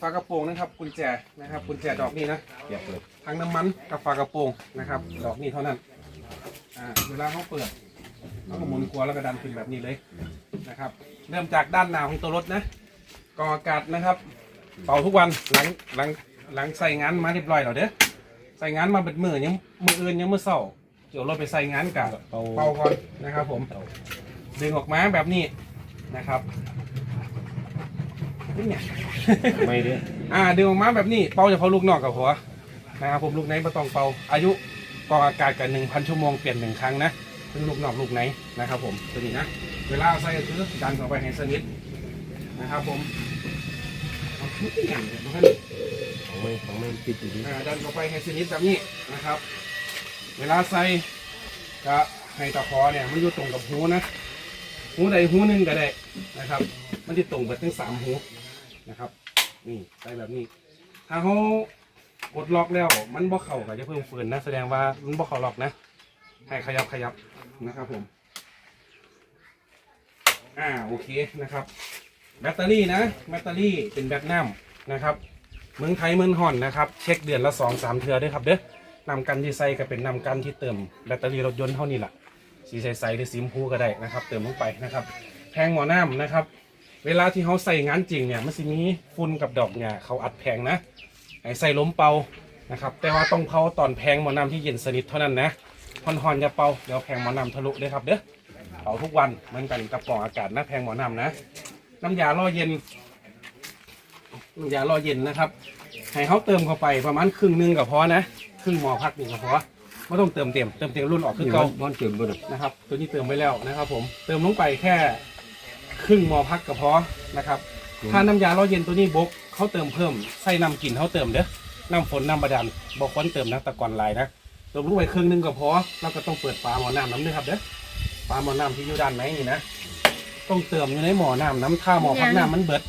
ฝากระโปรงนะครับกุญแจนะครับกุญแจดอกนี้นะเปียกเลยทั้งน้ำมันกับฝากระโปรงนะครับ ดอกนี้เท่านั้นอ่าเวลาเขาเปิดเขาก็หมุนครัวแล้วก็ดันขึ้นแบบนี้เลยนะครับ เริ่มจากด้านหน้าของตัวรถนะกรองอากาศนะครับ เป่าทุกวันหลังหลังหลังใส่งานมาเรียบร้อยแล้วเด้อใส่งานมาเป็นมือยังมืออื่นยังมือเศร้าเดี๋ยวรถไปใส่งานกับเป่าเป่าก่อนนะครับ ผมดึงออกมาแบบนี้นะครับ นี่เนี่ย ไม่เด้ออ่าดึงออกมาแบบนี้เป่าเฉพาะลูกนอกกับหัวนะครับผมลูกไหนไม่ต้องเป่าอายุกรองอากาศกันหนึ่งพันชั่วโมงเปลี่ยนหนึ่งครั้งนะซึ่งลูกนอกลูกไหนนะครับผมตัวนี้นะเวลาเอาใส่ก็คือดันเข้าไปให้สนิทนะครับผมเอาทุกอย่างเลยนะครับ ของไม่ของไม่ติดอยู่ดีอ่าดันเข้าไปให้สนิทแบบนี้นะครับ เวลาใส่ก็ให้ตะขอเนี่ยมันอยู่ตรงกับหูนะ หูใดหูหนึ่งก็ได้นะครับ มันจะตรงไปทั้งสามหู นะครับ นี่ใส่แบบนี้ ถ้าเขากดล็อกแล้ว มันบ่เข่าก็จะเพิ่มฟืนนะ แสดงว่ามันบ่เข่าล็อกนะ ให้ขยับขยับนะครับผม อ่าโอเคนะครับ แบตเตอรี่นะ แบตเตอรี่เป็นแบตน้ำนะครับ เมืองไทยเมืองห่อนนะครับ เช็คเดือนละสองสามเทือด้วยครับเด้อนำกันที่ใส่ก็เป็นนำกันที่เติมแบตเตอรี่รถยนต์เท่านี้แหละสีใสๆหรือสีชมพูก็ได้นะครับ เติมลงไปนะครับแพงหมอน้ำนะครับ เวลาที่เขาใส่งานจริงเนี่ยมันสิมีฝุ่นกับดอกเนี่ยเขาอัดแพงนะให้ใส่ล้มเป่านะครับแต่ว่าต้องเผาตอนแพงหมอน้ำที่เย็นสนิทเท่านั้นนะฮอนๆอย่าเป่าเดี๋ยวแพงหมอน้ำทะลุเลยครับเด้อเป่าทุกวันเหมือนกันกับกล่องอากาศนะแพงหมอน้ำนะ น้ำยาล่อเย็นน้ำยาล่อเย็นนะครับให้เขาเติมเข้าไปประมาณครึ่งหนึงก็พอนะครึ่งหมอพักหนึ่งก็พอไม่ต้องเติมเต็มเติมเต็มรุ่นออกคือนี่เก่ามันเติมบ่ได้นะครับ ตัวนี้เติมไปแล้วนะครับ ผมเติมลงไปแค่ ครึ่งหมอพักก็พอนะครับ ถ้าน้ำยาล่อเย็นตัวนี้บกเขาเติมเพิ่มใส่น้ำกลิ่นเขาเติมเด้อน้ำฝนน้ำบาดาลบอกค้นเติมนะตะกอนลายนะเติมลงไปครึ่งหนึงก็พอแล้วก็ต้องเปิดฝาหม้อน้ำน้ำด้วยครับเด้อฝาหม้อน้ำที่อยู่ด้านในนี่นะต้องเติมอยู่ในหม้อน้ำน้ำถ้าหม้อพักน้ำมันเบิด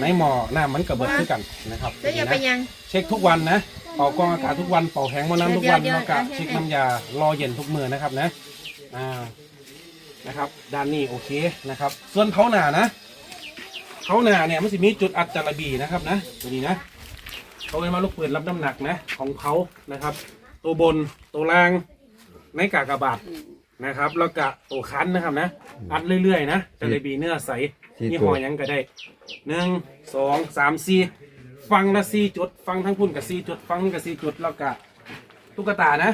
ในหม้อน้ำมันก็เบิดคือกันนะครับแล้วอย่าไปนะยังเช็คทุกวันนะเป่ากรองอากาศทุกวันเป่าแผงหมอน้ำทุกวันเดี๋ยวแล้วก็เดี๋ยวเช็คน้ำยารอเย็นทุกมือนะครับนะอ่า นะครับ ด้านนี้โอเคนะครับ ส่วนเขาหนานะเขาหนาเนี่ยมันจะมีจุดอัดจารบีนะครับนะตัวนี้นะเขาเป็นมาลูกปืนรับน้ำหนักนะของเขานะครับ ตัวบนตัวล่างในกากบาทนะครับ แล้วก็ตัวคันนะครับนะ อัดเรื่อยๆนะจารบีเนื้อใสยี่ห้อหยังก็ได้หนึ่งสองสามสี่ฟังละสี่จุด ฟังทั้งพุ่นกับสี่จุด ฟังนี่กับสี่จุดแล้วก็ตุ๊กตานะ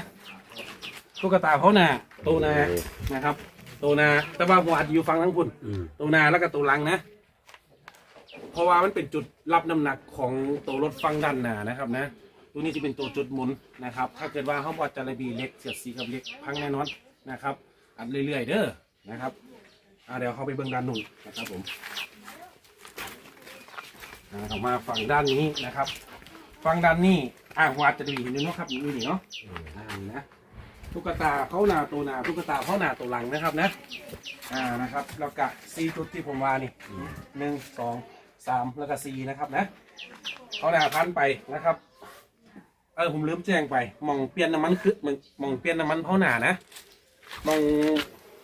ตุ๊กตาเขาหนาตัวนานะครับ ตัวนา แต่ว่าหัวอัดอยู่ฟังทั้งพุ่นอืมตัวนาแล้วก็ตัวหลังนะ เพราะว่ามันเป็นจุดรับน้ำหนักของตัวรถฟังด้านหน้านะครับนะ ตัวนี้จะเป็นตัวจุดหมุนนะครับ ถ้าเกิดว่าเขาบอดจารบีเล็กเสียดสีกับเล็กพังแน่นอนนะครับ อัดเรื่อยๆเด้อนะครับอ่าเดี๋ยวเขาไปเบื้องด้านนู้นนะครับผมอ่าออกมาฝั่งด้านนี้นะครับ ฝั่งด้านนี้อ่าหัวอัดจะดีเห็นอยู่เนาะครับอยู่นี่เนาะอ่านี่นะ ตุ๊กตาเขาหนาตัวหนาตุ๊กตาเขาหนาตัวหลังนะครับนะ อ่านะครับแล้วก็ซีจุดที่ผมว่านี่หนึ่งสองสามแล้วก็ซีนะครับนะเขาหนาพันไปนะครับเออผมลืมแจ้งไปหมองเปลี่ยนน้ำมันคือหมองหมองเปลี่ยนน้ำมันเพราหนานะหมอง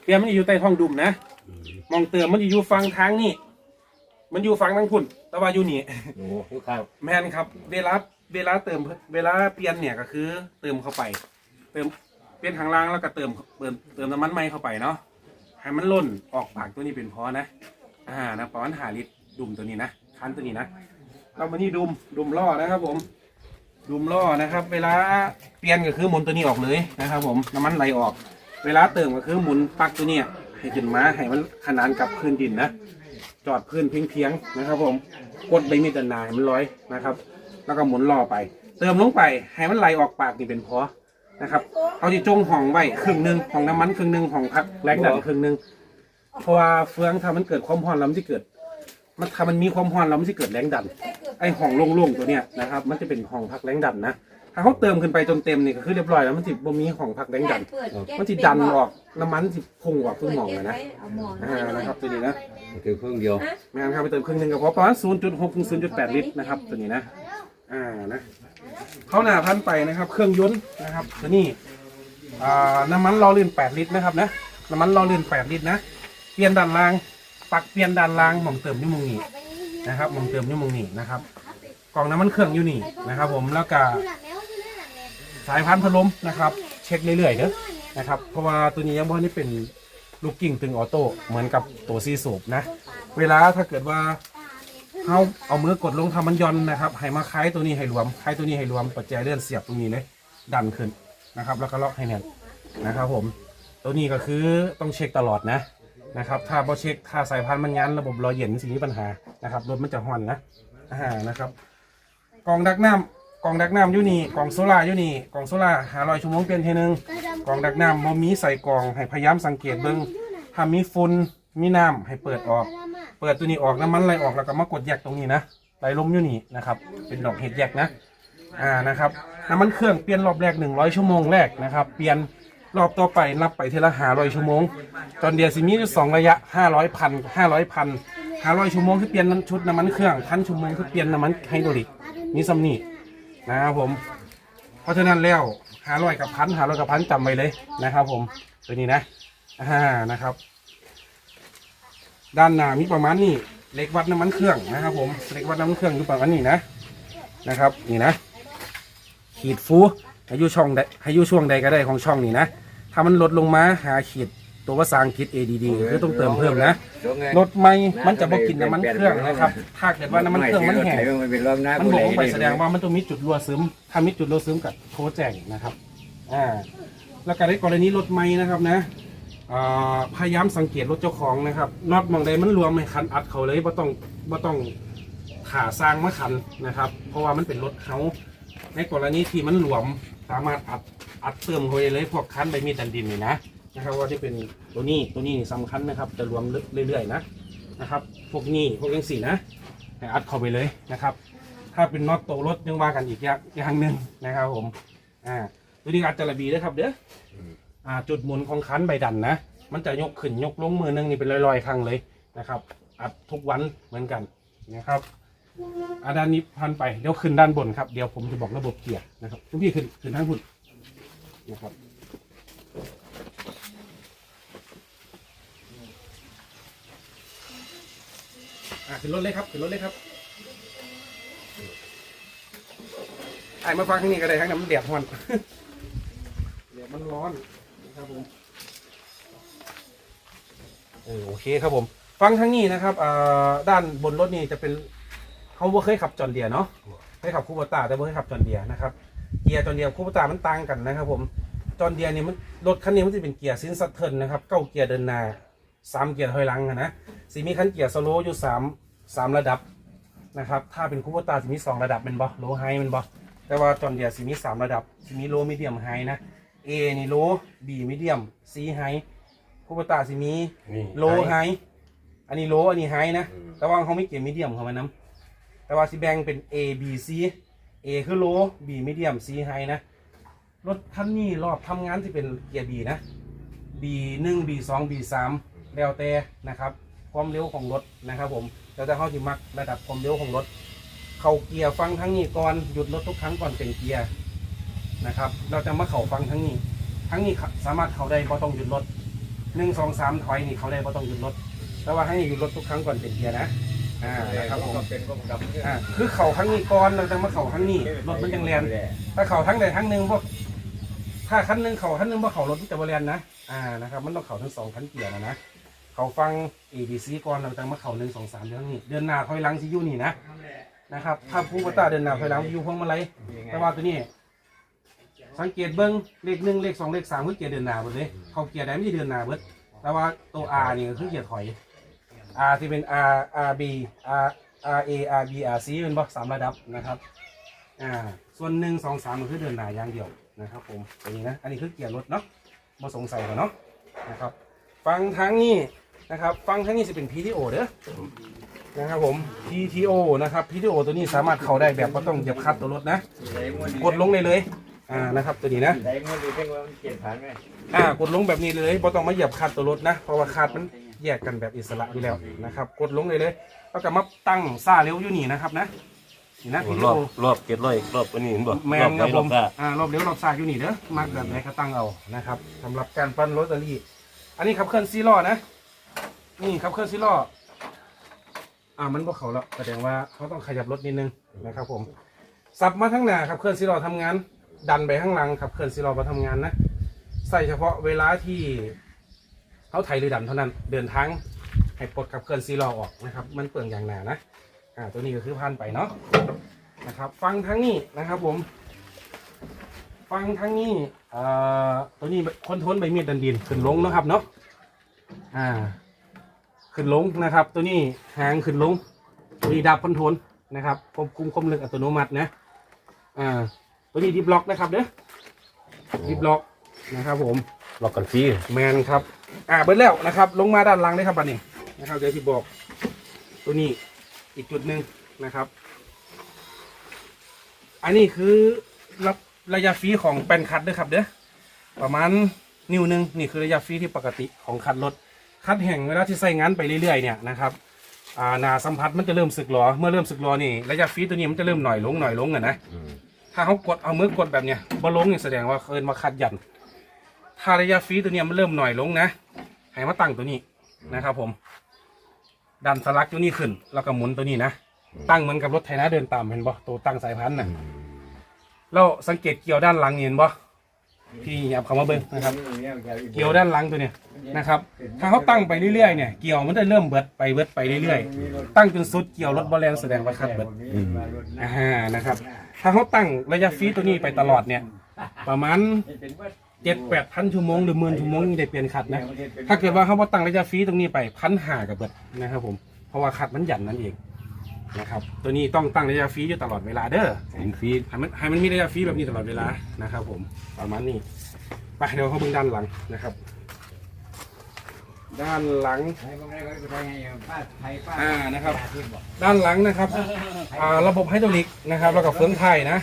เปลี่ยนมันอยู่ใต้ท้องดุมนะหมองเติมมันอยู่ฟังทางนี่มันอยู่ฟังทางพุ่นแต่ว่าอยู่นี่โอ้โหข้าวแมนครับ เวลาเวลาเติมเวลาเปลี่ยนเนี่ยก็คือ เติมเข้าไป เติม เปลี่ยนทางล่างแล้วก็เติมเติมเติมน้ำมันใหม่เข้าไปเนาะให้มันล่นออกปากตัวนี้เป็นพอนะอ่านะประมาณหาลิตรดุมตัวนี้นะคันตัวนี้นะเรามานี่ดุมดุมล่อนะครับผม ดุมล่อนะครับ เวลาเปลี่ยนก็คือหมุนตัวนี้ออกเลยนะครับ ผมน้ำมันไหลออก เวลาเติมก็คือหมุนปักตัวนี้ให้ขึ้นมาให้มันขนานกับพื้นดินนะจอดพื้นเพียงๆนะครับ ผมกดใบมีดด้านนาให้มันร้อยนะครับ แล้วก็หมุนล่อไป เติมลงไปให้มันไหลออกปากนี่เป็นพอ นะครับเอาที่จงห่องไว้ครึ่งหนึ่งของน้ำมันครึ่งหนึ่งของพักแรงดันครึ่งหนึ่งเพราะว่าเฟืองถ้ามันเกิดความร้อนแล้วมันจะเกิด มันถ้ามันมีความร้อนแล้วมันจะเกิดแรงดัน ไอ้ห้องโล่งๆตัวเนี้ยนะครับ มันจะเป็นห้องพักแรงดันนะถ้าเขาเติมขึ้นไปจนเต็มนี่ก็คือเรียบร้อยแล้วมันจะบ่มีห้องพักแรงดัน มันจะดันออกน้ำมันจะพุ่งออกทุกหม่องเลยนะอ่านะครับตัวนี้นะเติมเครื่องเดียวไม่งั้นครับไปเติมครึ่งหนึ่งก็พอประมาณ0.6ถึง0.8 ลิตรนะครับตัวนี้นะอ่านะ เขาหน้าพันไปนะครับ เครื่องยนต์นะครับตัวนี้อ่น้ำมันรอเลื่น8ลิตรนะครับนะน้ำมันรอเลื่น8ลิตรนะเปลี่ยนด้านล่าง ปักเปลี่ยนด้านล่างหม่องเติมนี่มงนี่นะครับหม่องเติมนี่มงนี่นะครับกล่องน้ำมันเครื่องอยู่นี่นะครับ ผมแล้วก็สายพันธุ์พัดลมนะครับ เช็คเรื่อยๆเด้อนะครับ เพราะว่าตัวนี้ยังบ่ได้เป็นลูกกิ่งตึงออโต้เหมือนกับตัวซีสูบนะ เวลาถ้าเกิดว่า เขาเอามือกดลงทำมันย่อนนะครับให้มาคล้ายตัวนี้ให้รวมคล้ายตัวนี้ให้รวมปัจจัยเลื่อนเสียบตรงนี้เลยดันขึ้นนะครับ แล้วก็ล็อกให้แน่นนะครับ ผม ตัวนี้ก็คือต้องเช็คตลอดนะนะครับ ถ้าบ่เช็คถ้าสายพันธุ์มันยันระบบรอเย็นสิมีปัญหานะครับรถมันจะห่อนนะอ่านะครับกล่องดักน้ำกล่องดักน้ำอยู่นี่กล่องโซล่าอยู่นี่กล่องโซล่าหารอยชั่วโมงเปลี่ยนทีนึงกล่องดักน้ำบ่มีใส่กล่องให้พยายามสังเกตเบิ่งถ้ามีฝุ่น มีน้ำให้เปิดออก เปิดตัวนี้ออกน้ำมันไหลออกแล้วก็มากดแยกตรงนี้นะไหลลมอยู่นี่นะครับ เป็นดอกเห็ดแยกนะ อ่านะครับน้ำมันเครื่องเปลี่ยนรอบแรก 100 ชั่วโมงแรกนะครับ เปลี่ยนรอบต่อไปนับไปเทละ500ชั่วโมง ตอนเดียวสิมีอยู่สองระยะ500พัน500พัน500ชั่วโมงคือเปลี่ยนชุดน้ำมันเครื่องพันชั่วโมงคือเปลี่ยนน้ำมันไฮดรอลิกนี่ซัมนี่นะครับผม เพราะฉะนั้นแล้ว500กับพัน500กับพันจำไว้เลยนะครับ ผมตัวนี้นะอ่านะครับ ด้านหน้ามีประมาณนี้เหล็กวัดน้ำมันเครื่องนะครับผมเหล็กวัดน้ำมันเครื่องอยู่ประมาณนี้นะนะครับ นี่นะ ขีดฟูให้ยู่ช่องใดให้ยู่ช่วงใดก็ได้ของช่องนี้นะถ้ามันลดลงมาหาขีดตัวภาษาอังกฤษ ADD คือต้องเติมเพิ่มนะลดไม่มันจะบ่กินน้ำมันเครื่องนะครับ ถ้าเกิดว่าน้ำมันเครื่องมันแห้งมันบอกไปแสดงว่ามันต้องมีจุดรั่วซึม ถ้ามีจุดรั่วซึมกับโทรแจ้งนะครับ อ่า แล้วก็ในกรณีรถไม่นะครับนะ พยายามสังเกตรถเจ้าของนะครับน็อตมองใดมันรวมให้คันอัดเขาเลยบ่ต้องบ่ต้องขาสร้างมาคันนะครับ เพราะว่ามันเป็นรถเขาในกรณีที่มันหลวมสามารถอัดอัดเติมเขาได้เลยพวกคันใบมีดดันดินนี่นะนะครับว่าที่เป็นตัวนี้ตัวนี้สำคัญนะครับจะรวมเรื่อยๆนะนะครับ พวกนี้พวกยังสี่นะให้อัดเข้าไปเลยนะครับ ถ้าเป็นน็อตโตรถยังว่ากันอีกอย่างหนึ่งนะครับผมอ่าตัวนี้อัดจระบีด้ครับเด้อ อ่าจุดหมุนของคันใบดันนะ มันจะยกขึ้นยกลงมือหนึงนี่เป็นลอยๆครั้งเลยนะครับ อัดทุกวันเหมือนกันนะครับอาด้านนี้พันไปเดี๋ยวขึ้นด้านบนครับเดี๋ยวผมจะบอกระบบเกียร์นะครับทุกพี่ขึ้นขึ้นทางพุ่นนะครับอ่าขึ้นรถเลยครับขึ้นรถเลยครับไอ้มาฟังทางนี้ก็ได้ทั้งน้ำมันแดดฮอนเดี๋ยวมันร้อน ครับผมเออโอเคครับผม ฟังทางนี้นะครับอ่าด้านบนรถนี่จะเป็นเขาบ่เคยขับจอนเดียเนาะเคยขับคูปตาแต่บ่เคยขับจอนเดียนะครับเกียร์จอนเดียคูปตามันต่างกันนะครับ ผมจอนเดียนี่มันรถคันนี้มันจะเป็นเกียร์ซินซัตเทิลนะครับเก้าเกียร์เดินหน้าสามเกียร์ถอยหลังอะนะสีมีคันเกียร์สโลว์อยู่สามสามระดับนะครับถ้าเป็นคูปตาจะมีสองระดับเป็นบอโลไฮเป็นบอแต่ว่าจอนเดียสิมีสามระดับสิมีโลมีเดียมไฮนะ A นี่โล B มีเดียม C ไฮคูปตาสิมีโลไฮอันนี้โลอันนี้ไฮนะ แต่ว่าเขาไม่เกี่ยวมีเดียมเข้ามานํแต่ว่าสิแบ่งเป็น A B C A คือโล B มีเดียม C ไฮนะ รถคันนี้รอบทำงานที่เป็นเกียร์ B นะ B 1 B 2 B 3แล้วแต่นะครับ ความเร็วของรถนะครับ ผมแล้วแต่เขาที่มักระดับความเร็วของรถ เข้าเกียร์ฟังทั้งนี้ก่อนหยุดรถทุกครั้งก่อนเป็นเกียร์ นะครับ เราจะมาเข่าฟังทั้งนี้ ทั้งนี้สามารถเข้าได้เพราะต้องหยุดรถหนึ่งสองสามถอยนี่เขาได้เพราะต้องหยุดรถแต่ว่าให้หยุดรถทุกครั้งก่อนเป็นเกียร์นะอ่านะครับผมอ่าคือเข่าทั้งนี้ก่อนเราจะมาเข่าทั้งนี้รถมันยังเรียนถ้าเข่าทั้งใดทั้งหนึ่งพวกถ้าคันหนึ่งเข่าคันหนึ่งว่าเข่ารถมันจะบริเรียนนะอ่านะครับมันต้องเข่าทั้งสองคันเกียร์นะนะเขาฟัง A B C ก่อนเราจะมาเข่าหนึ่งสองสามเดือนนี้ เดือนหน้าถอยหลังซิอยูนี่นะนะครับถ้าผู้บัตาเดินหน้าถอยหลังยูพวงมาลัยแต่ว่าตัวนี้ สังเกตเบิ้งเลขหนึ่งเลขสองเลขสามคือเกียร์เดินหน้าหมดเลยเขาเกียร์ใดไม่ได้เดินหน้าเบิดแต่ว่าตัว R นี่ก็คือเกียร์ถอย R ที่เป็น R R B R R A R B R C เป็นบล็อกสามระดับนะครับอ่าส่วนหนึ่งสองสามมันคือเดินหน้าอย่างเดียวนะครับผมตัวนี้นะอันนี้คือเกียร์รถเนาะมาสงสัยกันเนาะนะครับ ฟังทางนี้นะครับฟังทางนี้จะเป็น PTO เด้อนะครับผม PTO นะครับ PTO ตัวนี้สามารถเข้าได้แบบก็ต้องเหยียบคัดตัวรถนะ กดลงเลยเลย อ่านะครับตัวนี้นะได้เงินดีเพ่งว่ามันเกียรผ่านไหมอ่ากดลงแบบนี้เลยบ่ต้องมาเหยียบคลัดตัวรถนะเพราะว่าคลัดมันแยกกันแบบอิสระอยู่แล้วนะครับ กดลงเลยเลยแล้วก็มาตั้งซ่าเร็วอยู่นี่นะครับนะนี่นะรอบ PTO รอบเจ็ดร้อยรอบอันนี้เห็นบ่แมรอนบครับไหนผรอบมซ่าอ่ารอบเร็วรอบซ่าอยู่นี่เด้อมักแบบไหนก็ตั้งเอานะครับสำหรับการปั้นรถตอรี่อันนี้ขับเคลื่อนซีล้อนะนี่ขับเคลื่อนซีล้ออ่ามันบ่เขาแล้วแสดงว่าเขาต้องขยับรถนิดนึงนะครับ ผมสับมาข้างหน้าครับเคลื่อนซีรอทำงาน ดันไปข้างหลังครับเคลื่อนซีรอมาทำงานนะใส่เฉพาะเวลาที่เขาไถหรือดันเท่านั้นเดินทางให้ปลดกับเคลื่อนซีรอออกนะครับ มันเปลืองอย่างหนานะอ่าตัวนี้ก็คือพันไปเนาะนะครับ ฟังทั้งนี้นะครับผม ฟังทั้งนี้เอ่อตัวนี้คนทรลใบมีดดันดินขึ้นลงนะครับเนาะอ่าขึ้นลงนะครับ ตัวนี้หางขึ้นลงตัวนี้ดับคอนโทรลนะครับควบคุมความเร็วอัตโนมัตินะอ่า ตัวนี้ดิบล็อกนะครับเด้อดิบล็อกนะครับ ผมล็อกกันฟรีแมนครับ อ่าเบิดแล้วนะครับ ลงมาด้านหล่างเลยครับบัดนี้นะครับเดี๋ยวที่บอก ตัวนี้อีกจุดหนึ่งนะครับ อันนี้คือรับระยะฟรีของแป้นคัดเด้อครับเด้อประมาณนิ้วหนึงนี่คือระยะฟรีที่ปกติของคัดรถคัดแห่งเวลาที่ใส่งานไปเรื่อยๆเนี่ยนะครับอ่าหนาสัมผัสมันจะเริ่มสึกหรอเมื่อเริ่มสึกหรอนี่ระยะฟรีตัวนี้มันจะเริ่มหน่อยลงหน่อยลงอะนะ ถ้าเขากดเอามือกดแบบเนี้ยบ่ลงเนี่ยแสดงว่าเคินมาคัดยันถ้าระยะฟรีตัวเนี้ยมันเริ่มหน่อยลงนะให้มาตั้งตัวนี้นะครับผม ดันสลักตัวนี้ขึ้น แล้วก็หมุนตัวนี้นะ ตั้งเหมือนกับรถไถนาเดินตามเห็นบ่ตัวตั้งสายพันธุ์น่ะแล้วสังเกตเกี่ยวด้านหลังนี่เห็นบ่พี่หยับเข้ามาเบิ่งนะครับ เกี่ยวด้านหลังตัวเนี้ยนะครับ ถ้าเขาตั้งไปเรื่อยๆเนี่ย เกี่ยวมันจะเริ่มเบิดไปเบิดไปเรื่อยๆ ตั้งจนสุดเกี่ยวรถบอลแรงแสดงว่าคัดเบิดอ่านะครับ ถ้าเขาตั้งระยะฟรีตัวนี้ไปตลอดเนี่ย ประมาณเจ็ดแปดพันชั่วโมงหรือหมื่นชั่วโมงนี่ได้เปลี่ยนขัดนะ ถ้าเกิดว่าเขาว่าตั้งระยะฟรีตรงนี้ไปพันหากับเบิดนะครับผม เพราะว่าขัดมันหยันนั่นเองนะครับ ตัวนี้ต้องตั้งระยะฟรีอยู่ตลอดเวลาเด้อสินฟรีให้มันให้มันมีระยะฟรีแบบนี้ตลอดเวลานะครับผมประมาณนี้ไปเดี๋ยวเขาเบิ่งด้านหลังนะครับ ด้านหลัง อ่านะครับ ด้านหลังนะครับอ่าระบบไฮดรอลิกนะครับแล้วก็เฟืองไทยนะ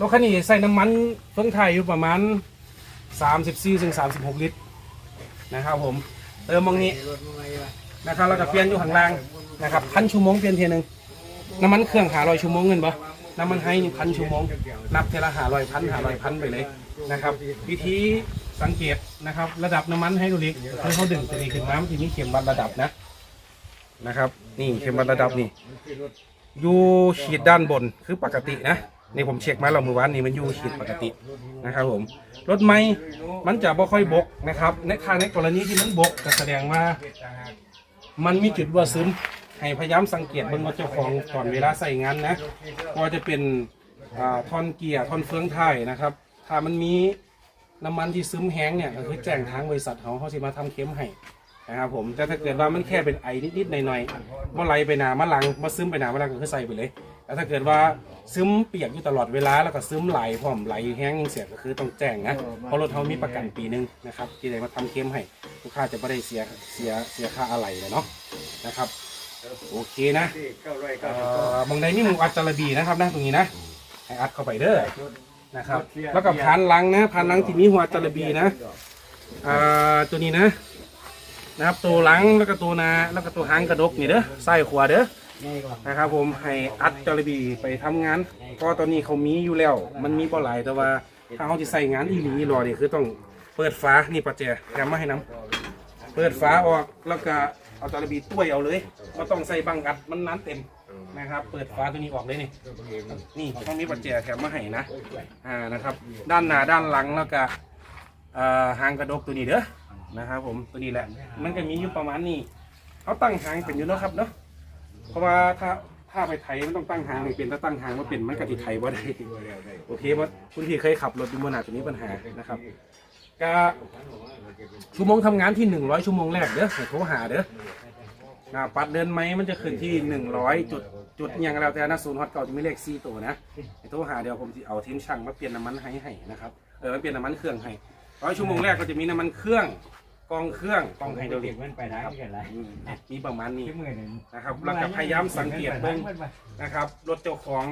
รถคันนี้ใส่น้ำมันเฟืองไทยอยู่ประมาณ 34ถึง36 ลิตรนะครับผมเติมมองนี้นะครับแล้วก็เปลี่ยนอยู่ข้างล่างนะครับพันชั่วโมงเปลี่ยนเทียหนึงน้ำมันเครื่องหาร้อยชั่วโมงเงินปะน้ำมันไฮนี่พันชั่วโมงนับเทละหาร้อยพันหาร้อยพันไปเลยนะครับ วิธีสังเกต นะครับ ระดับน้ำมันไฮดรอลิกคือเขาดึงตัวนี้ขึ้นมามันจะมีเข็มวัดระดับนะนะครับ นี่เข็มวัดระดับนี่อยู่ขีดด้านบนคือปกตินะนี่ผมเช็คมาแล้วเมื่อวานนี้มันอยู่ขีดปกตินะครับผมรถไม่มันจะบ่ค่อยบกนะครับในทางในกรณีที่มันบกก็แสดงว่า มันมีจุดรั่วซึมให้พยายามสังเกตเบิ่งว่าเจ้าของก่อนเวลาใส่งานนะก็จะเป็นท่อนเกียร์ท่อนเฟืองท้ายนะครับ ถ้ามันมี น้ำมันที่ซึมแห้งเนี่ยก็คือแจ้งทางบริษัทเขาเขาสิมาทำเข็มให้นะครับผมแต่ถ้าเกิดว่ามันแค่เป็นไอนิดๆหน่อยๆว่าไหลไปหนามาหลังมาซึมไปหนามาหลังก็คือใส่ไปเลยแต่ถ้าเกิดว่าซึมเปียกอยู่ตลอดเวลาแล้วก็ซึมไหลพร้อมไหลแห้งเสียก็คือต้องแจ้งนะเพราะรถเขามีประกันปีหนึงนะครับที่ได้มาทำเข้มให้ลูกค้าจะไม่ได้เสียเสียเสียค่าอะไรเลยเนาะนะครับโอเคนะเอ่อบางใดมีหมูอัดจาระบีนะครับนะตรงนี้นะให้อัดเข้าไปเด้อ นะครับ แล้วก็พันหลังนะพันหลังที่มีหัวจาระบีนะอ่าตัวนี้นะ นะครับตัวหลังแล้วก็ตัวหนาแล้วก็ตัวหางกระดกนี่เด้อไส้ขวาเด้อนะครับผมให้อัดจระบีไปทำงานเพราะตอนนี้เขามีอยู่แล้ว มันมีบ่หลายแต่ว่าถ้าเขาจะใส่งานอีหลีรอนี่คือต้องเปิดฝานี่ปัจเจแถมมาให้น้ำเปิดฝาออกแล้วก็เอาจระบีต้วยเอาเลยก็ต้องใส่บังอัดมันน้ำเต็ม นะครับ เปิดฝาตัวนี้ออกเลยนี่ นี่ต้องมีปัจเจแถมมาให้นะ อ่า นะครับ ด้านหน้าด้านหลังแล้วก็เอ่อหางกระดกตัวนี้เด้อ นะครับผม ตัวนี้แหละ มันก็มีอยู่ประมาณนี้เขาตั้งหางเป็นอยู่เนาะครับเนาะ เพราะว่าถ้าถ้าไปไทยมันต้องตั้งหางให้เป็นถ้าตั้งหางมาเป็นมันก็ติไทยว่าได้ โอเคว่าคุณพี่เคยขับรถดูมันอาจจะมีปัญหานะครับก็ชั่วโมงทำงานที่หนึ่งร้อยชั่วโมงแรกเด้อให้โทรหาเด้อ นะปัดเดินไหมมันจะขึ้นที่หนึ่งร้อยจุดจุดอหย่างแล้วแต่นะศูนย์ฮอตเก่าจะมีเลขสี่ตัวนะให้โทรหาเดี๋ยวผมจะเอาทีมช่างมาเปลี่ยนน้ำมันให้ให้นะครับเออมาเปลี่ยนน้ำมันเครื่องให้ร้อยชั่วโมงแรกก็จะมีน้ำมันเครื่องกองเครื่องกองไฮดรอลิกมันไปทางกันไรอืมมีประมาณนี้ ที่มือหนึ่งนะครับแล้วก็พยายามสังเกตเบิ่งนะครับรถเจ้าของ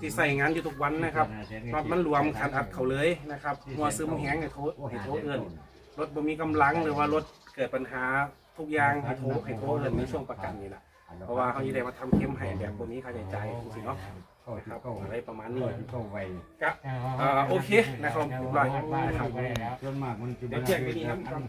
ที่ใส่งานอยู่ทุกวันนะครับรถมันรวมคันอัดเขาเลยนะครับหัวซึมแห้งให้โทษให้โทษเอินรถบ่มีกำลังหรือว่ารถเกิดปัญหา ทุกอย่างให้โทษให้โทษเอินในช่วงประกันนี่แหละเพราะว่าเขาจะได้มาทำเข้มให้แบบบ่มีค่าใช้จ่ายจริงๆเนาะนะครับอะไรประมาณนี้ก็ไวก็เอ่อโอเคนะครับเรียบร้อยนะครับส่วนมากมันจะเดี๋ยวแจ้งไปนี่ครับ